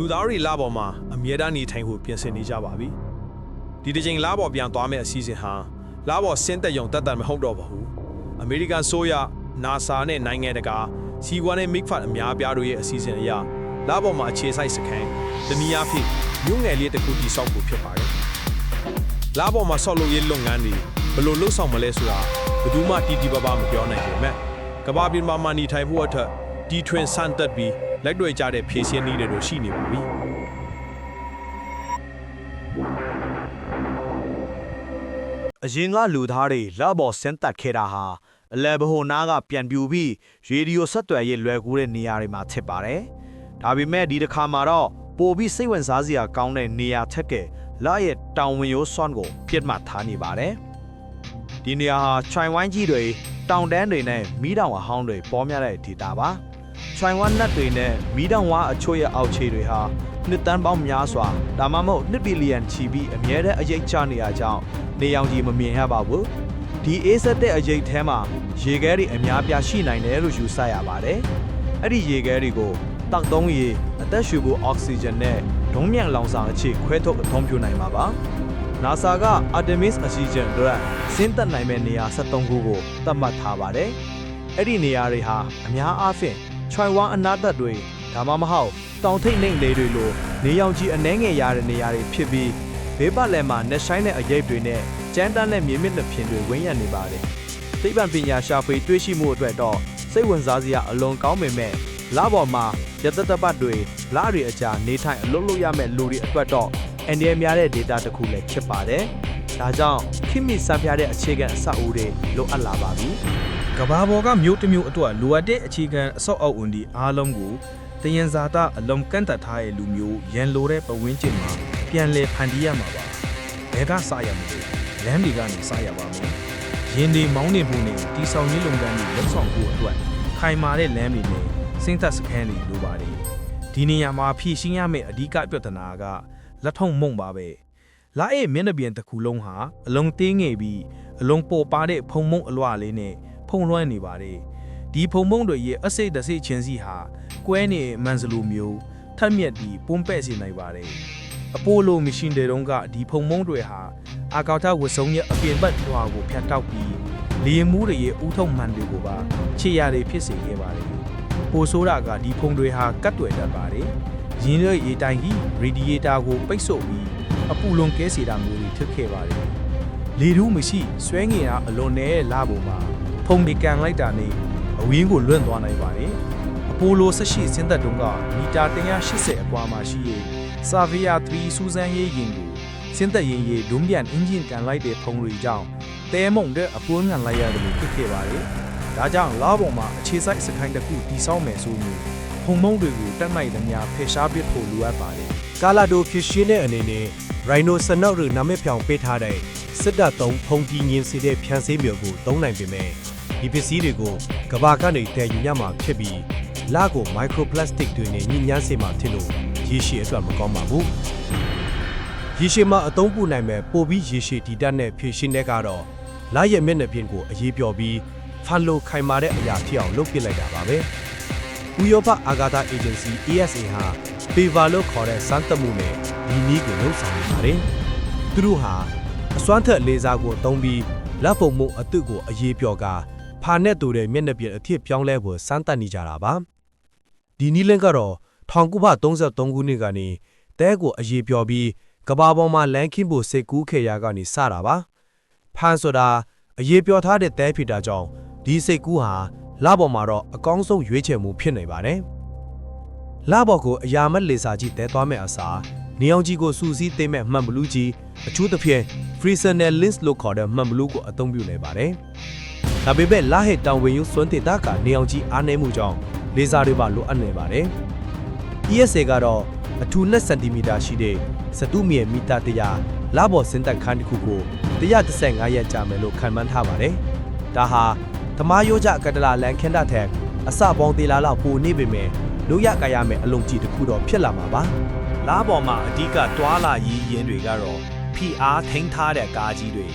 လူသားတွေလပေါ်မှာအမြဲတမ်းနေထိုင်ဖို့ပြင်ဆင်နေကြပါပြီဒီတစ်ချိန်လပေါ်ပြန်သွားမယ့်အစီအစဉ်ဟာလပေါ်ဆင်းသက်ရုံတက်တက်မဟုတ်တော့ပါဘူးအမေရိကန်ဆိုရ NASA နဲ့နိုင်ငံတကာစီကွာနဲ့ MIGFAT အများအပြားတို့ရဲ့အစီအစဉ်အရလပေါ်မှာအခြေစိုက်စခန်းတနည်းအားဖြင့်မြို့ငယ်လေးတစ်ခုတည်ဆောက်ဖို့ဖြစ်ပါတယ်လပေါ်မှာဆောက်လုပ်ရေးလုပ်ငန်းတွေဘယ်လိုလုပ်ဆောင်မလဲဆိုတာဘယ်သူမှတီတီပပမပြောနိုင်ပေမဲ့ကမ္ဘာပြင်မှာမှနေထိုင်ဖို့အတွက် ဒီထွင်ဆန်တက်ပြီးလက်တွေ့ကြတဲ့ဖြည့်ရှင်းနည်းတွေတို့ရှိနေပါပြီအရင်ကလူသားတွေလက်ပေါ်ဆင်းသက်ခဲ့တာဟာအလဲဘဟိုနားကပြန်ပြူပြီးရေဒီယိုဆက်သွယ်ရေးလွယ်ကူတဲ့နေရာတွေမှာဖြစ်ပါတယ်။ဒါပေမဲ့ဒီတစ်ခါမှာတော့ပိုပြီးစိတ်ဝင်စားစရာကောင်းတဲ့နေရာထက်ကလာရဲ့တောင်ဝင်ရိုးစွမ်းကိုပြစ်မှတ်ထားနေပါတယ်။ဒီနေရာဟာခြိုင်ဝိုင်းကြီးတွေတောင်တန်းတွေနဲ့မီးတောင်အဟောင်းတွေပေါ်များတဲ့ဒေသပါ။ ခြိုင်ဝမ်းနတ်တွေနဲ့မီးတောင်ဝါအချို့ရဲ့အောက်ခြေတွေဟာနှစ်တန်းပေါင်းများစွာဒါမှမဟုတ်နှစ်ဘီလီယံချီပြီးအမြဲတမ်းအရေးချနေရကြောင်းနေရောင်ကြီးမမြင်ရပါဘူး။ဒီအေးဆက်တဲ့အရေးထဲမှာရေခဲတွေအများပြားရှိနိုင်တယ်လို့ယူဆရပါတယ်။အဲ့ဒီရေခဲတွေကိုတောက်သုံးရေအသက်ရှူဖို့အောက်ဆီဂျင်နဲ့ဒုံးမြန်လောင်စာအခြေခွဲထုတ်အသုံးပြုနိုင်မှာပါ။ NASA က Artemis အစီအစဉ်အတွက်ဆင်းသက်နိုင်မဲ့နေရာ73ခုကိုသတ်မှတ်ထားပါတယ်။အဲ့ဒီနေရာတွေဟာအများအားဖြင့် ချွိုင်ဝမ်အနာသက်တွေဒါမှမဟုတ်တောင်ထိပ်နှိမ့်လေတွေလိုနေရောင်ခြည်အနှဲငယ်ရတဲ့နေရာတွေဖြစ်ပြီးဘေးပတ်လည်မှာနှဆိုင်တဲ့အရိပ်တွေနဲ့ကျန်းတန်းတဲ့မြေမြင့်နှစ်ဖြင်တွေဝန်းရံနေပါတယ်။သိပ္ပံပညာရှာဖွေတွေ့ရှိမှုအတွက်တော့စိတ်ဝင်စားစရာအလွန်ကောင်းပေမဲ့လပေါ်မှာရတတပတ်တွေလတွေအကြာနေထိုင်အလုပ်လုပ်ရမယ့်လူတွေအတွက်တော့အန်ဒီယများတဲ့ data တစ်ခုလည်းဖြစ်ပါတယ်။ဒါကြောင့်ခိမိစံပြတဲ့အခြေခံအဆောက်အဦတွေလိုအပ်လာပါပြီ။ ကဘာပေါ်ကမြို့တစ်မြို့အတွက်လိုအပ်တဲ့အခြေခံအဆောက်အအုံဒီအားလုံးကိုတယင်ဇာတာအလုံးကန့်သက်ထားတဲ့လူမျိုးရန်လိုတဲ့ပဝင်းကျင်မှာပြန်လည်ဖန်တီးရမှာပါဘဲကစရမလို့လမ်းတွေကနေစရပါမယ်ရင်းဒီမောင်းနေမှုနဲ့တီဆောင်ရေးလုပ်ငန်းတွေလှုပ်ဆောင်ဖို့အတွက်ခိုင်မာတဲ့လမ်းတွေနဲ့စင်းသက်စခန်းတွေလိုပါတယ်ဒီနေရာမှာဖြည့်ရှင်းရမယ့်အဓိကပြဿနာကလက်ထုံမုံပါပဲလာရဲ့မျက်နှာပြင်တစ်ခုလုံးဟာအလုံးသေးငယ်ပြီးအလုံးပေါ်ပါတဲ့ဖုံမုံအလွှလေးနဲ့ ဖုံလွှမ်းနေပါတယ်ဒီဖုံမုံတွေရဲ့အစိတ်တစိတ်ချင်းစီဟာကွဲနေမန်စလိုမျိုးထက်မြက်ပြီးပုံပဲ့စေနိုင်ပါတယ်အပိုလိုမရှင်တွေတုန်းကဒီဖုံမုံတွေဟာအာကောက်ထဝစုံရဲ့အပြင်ဘက်လွှာကိုဖြတ်တောက်ပြီးလေရင်မှုတွေရဲ့ဥထုံမှန်တွေကိုပါခြေရာတွေဖြစ်စေခဲ့ပါတယ်ပိုဆိုးတာကဒီဖုံတွေဟာကတ်တွယ်တတ်ပါတယ်ရင်းရဲ့ရေတိုင်ကြီးရေဒီယေတာကိုပိတ်ဆို့ပြီးအပူလွန်ကဲစေတာမျိုးတွေဖြစ်ခဲ့ပါတယ်လေထူးမရှိဆွဲငင်တာအလွန်နဲ့လာပုံမှာ ဖုံတွေကန်လိုက်တာနဲ့အဝင်းကိုလွင့်သွားနိုင်ပါတယ်အပိုလို18ဆင်းသက်တုန်းကမီတာ180အကွာမှာရှိရဲ့ဆာဗီယာ3စူဇန်ရေးရင်ကိုဆင်းသက်ရင်ရေးဒုံပြန်အင်ဂျင်ကန်လိုက်တဲ့ဖုံတွေကြောင့်တဲမုံတဲ့အပိုးငံလိုက်ရတယ်လို့ဖြစ်ခဲ့ပါတယ်ဒါကြောင့်လာပေါ်မှာအခြေစိုက်စခိုင်းတစ်ခုတီဆောက်မယ်ဆိုရင်ဖုံမုံတွေကိုတက်နိုင်သမျှဖယ်ရှားပစ်ဖို့လိုအပ်ပါတယ်ကာလာဒိုဖြစ်ရှင်းတဲ့အနေနဲ့ရိုင်နိုဆနောက်ရနာမည်ပြောင်ပေးထားတဲ့စစ်တပ်သုံးဖုန်ကြီးငင်းစေတဲ့ဖြန်းစည်းမျိုးကိုသုံးနိုင်ပေမဲ့ ဒီပစ္စည်းတွေကိုကဘာကနေတည်ယူရမှာဖြစ်ပြီးလကိုမိုက်ခရိုပလတ်စတစ်တွေနဲ့ညှိညမ်းစေမှာဖြစ်လို့ရေရှည်အတွက်မကောင်းပါဘူးရေရှည်မှာအသုံးပြုနိုင်မဲ့ပိုပြီးရေရှည်တည်တတ်တဲ့ဖြည့်ရှင်းတဲ့ကတော့လရဲ့မျက်နှာပြင်ကိုအရေးပြော်ပြီးဖန်လိုခိုင်မာတဲ့အရာဖြစ်အောင်လုပ်ပစ်လိုက်တာပါပဲဥရောပအာဂါသအေဂျင်စီ ESA ဟာ Favor လို့ခေါ်တဲ့စမ်းသပ်မှုနဲ့ဒီနည်းကိုလှုပ်ဆောင်နေပါတယ်။သူတို့ဟာအစွမ်းထက်လေးစားကိုသုံးပြီးလက်ဖုံမှုအတုကိုအရေးပြောကာ ဖာနဲ့တူတဲ့မျက်နှာပြင်အဖြစ်ပြောင်းလဲဖို့စမ်းသပ်နေကြတာပါ။ဒီနည်းလင်းကတော့1933ခုနှစ်ကနေတဲကိုအရေးပြောပြီးကဘာပေါ်မှာလမ်းခင်းဖို့စိတ်ကူးခေရာကနေစတာပါ။ဖန်ဆိုတာအရေးပြောထားတဲ့တဲဖြစ်တာကြောင့်ဒီစိတ်ကူးဟာလပေါ်မှာတော့အကောင်းဆုံးရွေးချယ်မှုဖြစ်နေပါတယ်။လာဘော်ကိုအယာမက်လေစာကြီးတဲသွားမဲ့အစားနေအောင်ကြီးကိုစူစီးသိမ့်မဲ့မှန်ဘလူးကြီးအထူးသဖြင့် Fresnel lens လို့ခေါ်တဲ့မှန်ဘလူးကိုအသုံးပြုနေပါတယ်။ ဒါပေမဲ့လာဟက်တောင်ဝင်ယူစွန်းတေတာကနေအောင်ကြီးအားနည်းမှုကြောင့်လေစာတွေပါလိုအပ်နေပါတယ်။ ESA ကတော့အထူး2စင်တီမီတာရှိတဲ့စတုမြေမီတာ100လာဘော်စင်တက်ခန်းတစ်ခုကို135ရက်ကြာမယ်လို့ခန့်မှန်းထားပါတယ်။ဒါဟာသမားရိုးကြကတလာလန်ခင်တာထက်အစပေါင်းသေးလားလောက်ပိုနေပေမဲ့လို့ရကြရမယ်အလုံးကြီးတစ်ခုတော့ဖြစ်လာမှာပါလားပေါ်မှာအဓိကတွာလာရည်ရင်တွေကတော့ PR ထိန်းထားတဲ့ကားကြီးတွေ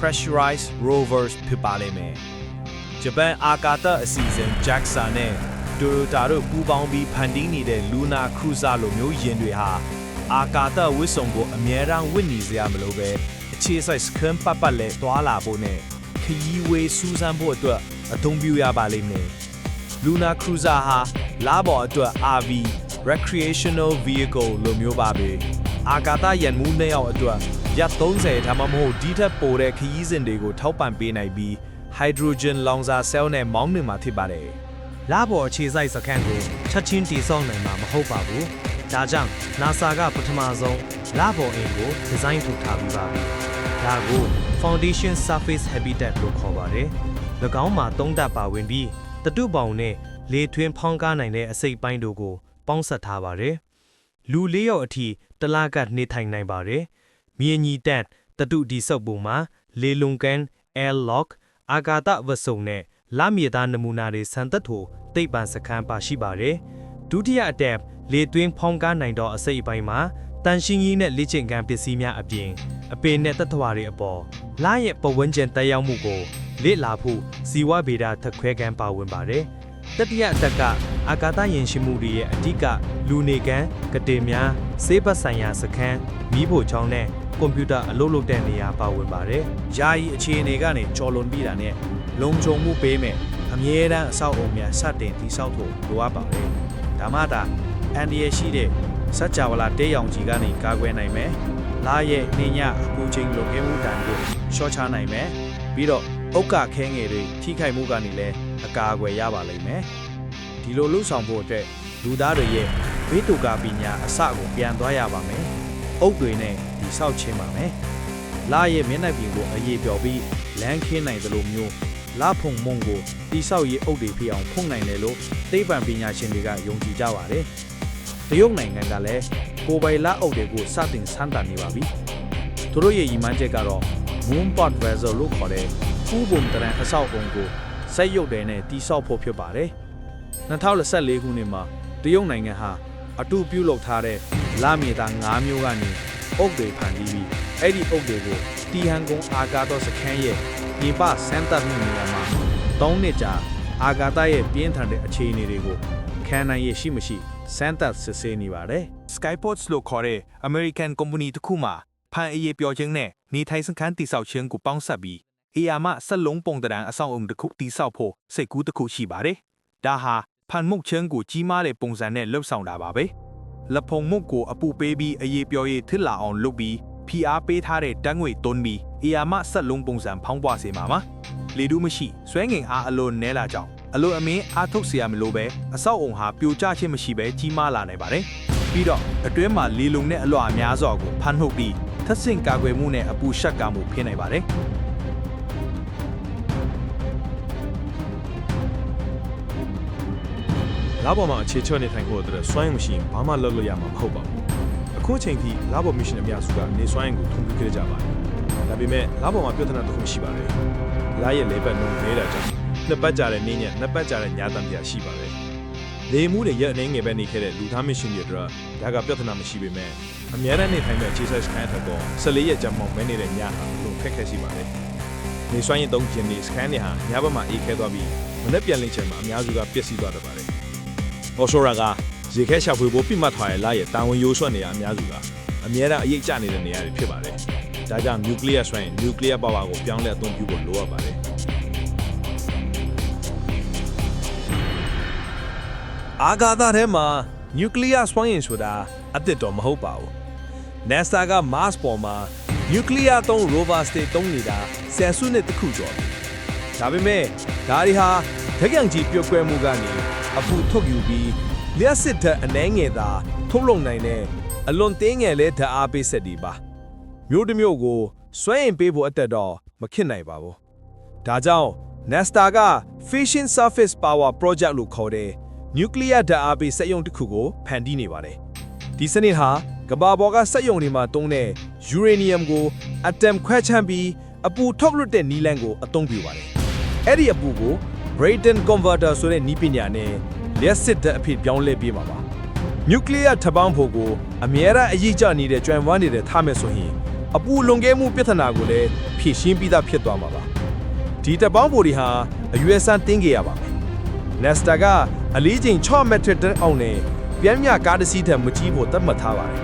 pressurized rovers ဖြစ်ပါလိမ့်မယ်။ဂျပန်အာကာသအစီအစဉ် JAXA နဲ့ Toyota တို့ပူးပေါင်းပြီးဖန်တီးနေတဲ့ Luna Cruiser လိုမျိုးယာဉ်တွေဟာအာကာသဝစ်စုံကိုအမြဲတမ်းဝစ်နေစရာမလိုပဲအခြေစိုက်စကန်ပတ်ပတ်လဲသွားလာဖို့နဲ့ခရီးဝေးစူးစမ်းဖို့အတွက်အသုံးပြုရပါလိမ့်မယ် Luna Cruiser ဟာလာဘော်အတွက် RV recreational vehicle လိုမျိုးပါပဲအာကာသယာဉ်မှုနှစ်ယောက်အတွက် ရက်30ဒါမှမဟုတ်ဒီထက်ပိုတဲ့ခရီးစဉ်တွေကိုထောက်ပံ့ပေးနိုင်ပြီး hydrogen လောင်စာ cell နဲ့မောင်းနှင်မှာဖြစ်ပါတယ်လာဘော်အခြေစိုက်စခန်းကိုချက်ချင်းတည်ဆောက်နိုင်မှာမဟုတ်ပါဘူး။ဒါကြောင့် NASA ကပထမဆုံးလာဘော်အင်ကိုဒီဇိုင်းထုတ်ထားပြီးပါပြီ။ဒါကို Foundation Surface Habitat လို့ခေါ်ပါတယ်။၎င်းမှာသုံးတပ်ပါဝင်ပြီးတတုပေါင်နဲ့လေထွင်းဖောင်းကားနိုင်တဲ့အစိတ်ပိုင်းတို့ကိုပေါင်းစပ်ထားပါတယ်။လူလေးယောက်အထိတလားကနေထိုင်နိုင်ပါတယ်။ မြေညီတက်တတုဒီဆုပ်ပုံမှာလေလုံကန် air lock အာကာသဝတ်စုံနဲ့လမြေသားနမူနာတွေဆန်သက်ထိုသိပ္ပံစခန်းပါရှိပါတယ်။ဒုတိယအတက်လေသွင်းဖောင်းကားနိုင်သောအစိတ်အပိုင်းမှာတန်ရှင်းကြီးနဲ့လေ့ကျင့်ခန်းပစ္စည်းများအပြင်အပင်နဲ့တထွာတွေအပေါ်လာရဲ့ပဝန်းကျင်တက်ရောက်မှုကိုလေ့လာဖို့ဇီဝဗေဒသခွဲကန်းပါဝင်ပါတယ်။တတိယအတက်ကအာကာသယဉ်ရှိမှုတွေရဲ့အဓိကလူနေကန်းကတိများစေးဘတ်ဆိုင်ရာစခန်းမီးဖို့ချောင်းနဲ့ ကွန်ပျူတာအလုပ်လုပ်တဲ့နေရာပါဝင်ပါတယ်။ယာယီအခြေအနေကနေကြော်လွန်ပြီးတာနဲ့လုံခြုံမှုပေးမယ်အမြဲတမ်းအဆောက်အုံများစတင်တည်ဆောက်ဖို့လိုအပ်ပါတယ်ဒါမှသာအန်ဒီရရှိတဲ့စัจ java လာတဲရောင်ကြီးကနေကာကွယ်နိုင်မယ်လာရဲ့နေညအပူချိန်လုံခဲ့မှုတန်ကိုရှော့ချနိုင်မယ်ပြီးတော့ဥက္ကခဲငယ်တွေထိခိုက်မှုကနေလည်းအကာအကွယ်ရပါလိမ့်မယ်ဒီလိုလှုပ်ဆောင်ဖို့အတွက်လူသားတွေရဲ့ဘေးတူကာပညာအစကိုပြန်သွားရပါမယ်အုပ်တွေနဲ့ ဒီဆောက်ချင်းပါမယ်လာရဲ့မျက်နှာပြင်ကိုအရေးပြော်ပြီးလမ်းခင်းနိုင်သလိုမျိုးလာဖုံမုံကိုတိဆောက်ရေးအုပ်တွေဖြစ်အောင်ဖုံနိုင်တယ်လို့သိပ္ပံပညာရှင်တွေကယုံကြည်ကြပါတယ်။တရုတ်နိုင်ငံကလည်းကိုယ်ပိုင်လာအုပ်တွေကိုစတင်စမ်းသပ်နေပါပြီ။သူတို့ရဲ့ရည်မှန်းချက်ကတော့ Moonport Vessel လို့ခေါ်တဲ့ဖူးပုံတရံအဆောက်အုံကိုစိတ်ရုပ်တယ်နဲ့တိဆောက်ဖို့ဖြစ်ပါတယ်။2024ခုနှစ်မှာတရုတ်နိုင်ငံဟာအတူပြုလုပ်ထားတဲ့လာမြေသား9မျိုးကနေ အုပ်တွေဖန်တီးပြီးအဲ့ဒီအုပ်တွေကိုတီဟန်ကုန်းအာကာသစခန်းရဲ့ပြင်ပစမ်းသပ်မှုနေရာမှာ၃နှစ်ကြာအာကာသရဲ့ပြင်းထန်တဲ့အခြေအနေတွေကိုခံနိုင်ရရှိမရှိစမ်းသပ်စစ်ဆေးနေပါတယ် Skyports လို့ခေါ်တဲ့ American Company တစ်ခုမှာဖန်အရေးပြောခြင်းနဲ့နေထိုင်စခန်းတိဆောက်ခြင်းကိုပေါင်းစပ်ပြီးအေယာမဆက်လုံးပုံတရံအဆောင်အုံတစ်ခုတိဆောက်ဖို့စိတ်ကူးတစ်ခုရှိပါတယ်။ဒါဟာဖန်မုတ်ခြင်းကိုကြီးမားတဲ့ပုံစံနဲ့လှုပ်ဆောင်တာပါပဲ။ လဖုံမှုကိုအပူပေးပြီးအရေးပြောရေးထစ်လာအောင်လုပ်ပြီးဖီအားပေးထားတဲ့တန်းငွေသွန်းပြီးအေယာမဆက်လုံးပုံစံဖောင်းပွားစေမှာပါလေတူးမရှိဆွဲငင်အားအလိုနဲလာကြောင်းအလိုအမင်းအားထုတ်စရာမလိုပဲအဆောက်အုံဟာပြိုကျခြင်းမရှိပဲကြီးမားလာနိုင်ပါတယ်ပြီးတော့အတွင်းမှာလေလုံနဲ့အလွှာအများစွာကိုဖမ်းထုတ်ပြီးထက်ဆင့်ကာကွယ်မှုနဲ့အပူရှက်ကာမှုဖြစ်နိုင်ပါတယ် လာဘော်မှာအခြေချနေထိုင်ဖို့အတွက်စွမ်းရည်မရှိရင်ဘာမှလုပ်လို့ရမှာမဟုတ်ပါဘူး။အခုချိန်ထိလာဘော်မစ်ရှင်အများစုကနေစွမ်းရည်ကိုထုံပြခဲ့ကြပါတယ်။ဒါပေမဲ့လာဘော်မှာပြဿနာတစ်ခုရှိပါတယ်။လာရဲ့လေပတ်နှုန်းနေတာကြောင့်နှစ်ပတ်ကြာတဲ့နေ့ညနှစ်ပတ်ကြာတဲ့ညတမ်းပြရှိပါတယ်။လေမှုတွေရက်အနေငယ်ပဲနေခဲ့တဲ့လူသားမစ်ရှင်တွေအတွက်ဒါကပြဿနာမရှိပေမဲ့အများနဲ့နေထိုင်မဲ့အခြေဆက်စကန်ထက်တော့14ရက်ကြာမှမဲနေတဲ့ညဟာလို့ခက်ခဲရှိပါတယ်။နေစွမ်းရည်သုံးခြင်းတွေစကန်တွေဟာညဘက်မှာအေးခဲသွားပြီးမနေ့ပြန်လင်းချင်မှာအများစုကပျက်စီးသွားတတ်ပါတယ်။ ။ offshore ကရေခဲရှာဖွေဖို့ပြစ်မှတ်ထားတဲ့လရဲ့တာဝန်ရိုးဆွတ်နေရအများစုကအများအားအရေးကြနေတဲ့နေရာတွေဖြစ်ပါတယ်။ဒါကြောင့် nuclear ဆိုရင် nuclear power ကိုပြောင်းလဲအသုံးပြုဖို့လိုအပ်ပါတယ်။အာဂါသထဲမှာ nuclear စွမ်းအင်ဆိုတာအသစ်တော့မဟုတ်ပါဘူး။ NASA က Mars ပေါ်မှာ nuclear သုံး rover state သုံးနေတာဆယ်စုနှစ်တခုကျော်ပြီ။ဒါပေမဲ့ဒါတွေဟာဓာတ်ကြံကြီးပြုတ်ကွဲမှုကနေ အပူထုတ်ယူပြီးလျှက်စစ်ဓာတ်အနှဲငယ်သာထုတ်လုပ်နိုင်တဲ့အလွန်သေးငယ်လဲဓာတ်အားပေးစက်တွေပါမျိုးတစ်မျိုးကိုစွဲရင်ပေးဖို့အတက်တော့မဖြစ်နိုင်ပါဘူးဒါကြောင့် Nesta က Fission Surface Power Project လို့ခေါ်တဲ့ Nuclear ဓာတ်အားပေးစက်ရုံတစ်ခုကိုဖန်တီးနေပါတယ်ဒီစနစ်ဟာကမ္ဘာပေါ်ကစက်ရုံတွေမှာတုံးတဲ့ uranium ကို atom ခွဲခြမ်းပြီးအပူထုတ်လွှတ်တဲ့နီလန်းကိုအသုံးပြုပါတယ်အဲ့ဒီအပူကို Brayton Converter ဆိုတဲ့နည်းပညာနဲ့လျှက်စစ်ဓာတ်အဖြစ်ပြောင်းလဲပေးမှာပါ။ nuclear ထပ်ပေါင်းဖို့ကိုအမြဲတမ်းအရေးကြနေတဲ့ကျွမ်းဝမ်းနေတဲ့ထားမယ်ဆိုရင်အပူလွန်ကဲမှုပြဿနာကိုလည်းဖြေရှင်းပြီးသားဖြစ်သွားမှာပါ။ဒီထပ်ပေါင်းဖို့တွေဟာအရွယ်စမ်းတင်းကြရပါမယ်။ Nesta ကအလေးချိန်6မက်ထရစ်တန်အောင်နဲ့ပြန်မြကားတစ်စီးထက်မကြီးဖို့သတ်မှတ်ထားပါတယ်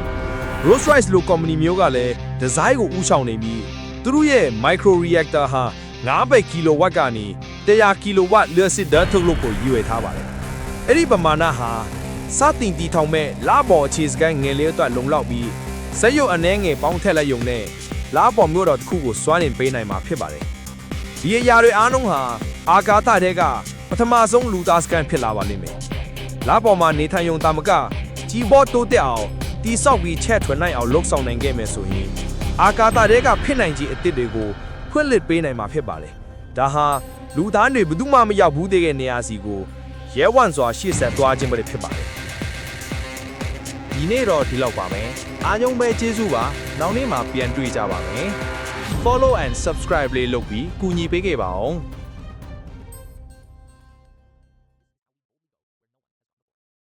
Rolls Royce လို company မျိုးကလည်းဒီဇိုင်းကိုဥဆောင်နေပြီးသူတို့ရဲ့ micro reactor ဟာ 9ဘက်ကီလိုဝတ်ကနေ100ကီလိုဝတ်လျှပ်စစ်ဓာတ်ထုတ်လုပ်ဖို့ရည်ရွယ်ထားပါတယ်။အဲ့ဒီပမာဏဟာစတင်တည်ထောင်မဲ့လပေါ်အခြေစကန်ငယ်လေးအတွက်လုံလောက်ပြီးစက်ရုပ်အနှဲငယ်ပေါင်းထက်လိုက်ရုံနဲ့လပေါ်မျိုးတော်တစ်ခုကိုစွမ်းလင်ပေးနိုင်မှာဖြစ်ပါတယ်။ဒီအရာတွေအားလုံးဟာအာကာသတဲကပထမဆုံးလူသားစကန်ဖြစ်လာပါလိမ့်မယ်။လပေါ်မှာနေထိုင်ရုံတာမကကြီးဘောတိုးတက်အောင်တိဆောက်ပြီးချက်ထွင်နိုင်အောင်လှုပ်ဆောင်နိုင်ခဲ့မယ်ဆိုရင်အာကာသတဲကဖြစ်နိုင်ခြင်းအသစ်တွေကို ဖွင့်လှစ်ပေးနိုင်မှာဖြစ်ပါတယ်။ဒါဟာလူသားတွေဘယ်သူမှမရောက်ဘူးတဲ့နေရာစီကိုရဲဝံ့စွာရှေ့ဆက်သွားခြင်းပဲဖြစ်ပါတယ်ဒီနေ့တော့ဒီလောက်ပါပဲအားလုံးပဲကျေးဇူးပါနောက်နေ့မှာပြန်တွေ့ကြပါမယ် follow and subscribe လေးလုပ်ပြီးကူညီပေးခဲ့ပါအောင်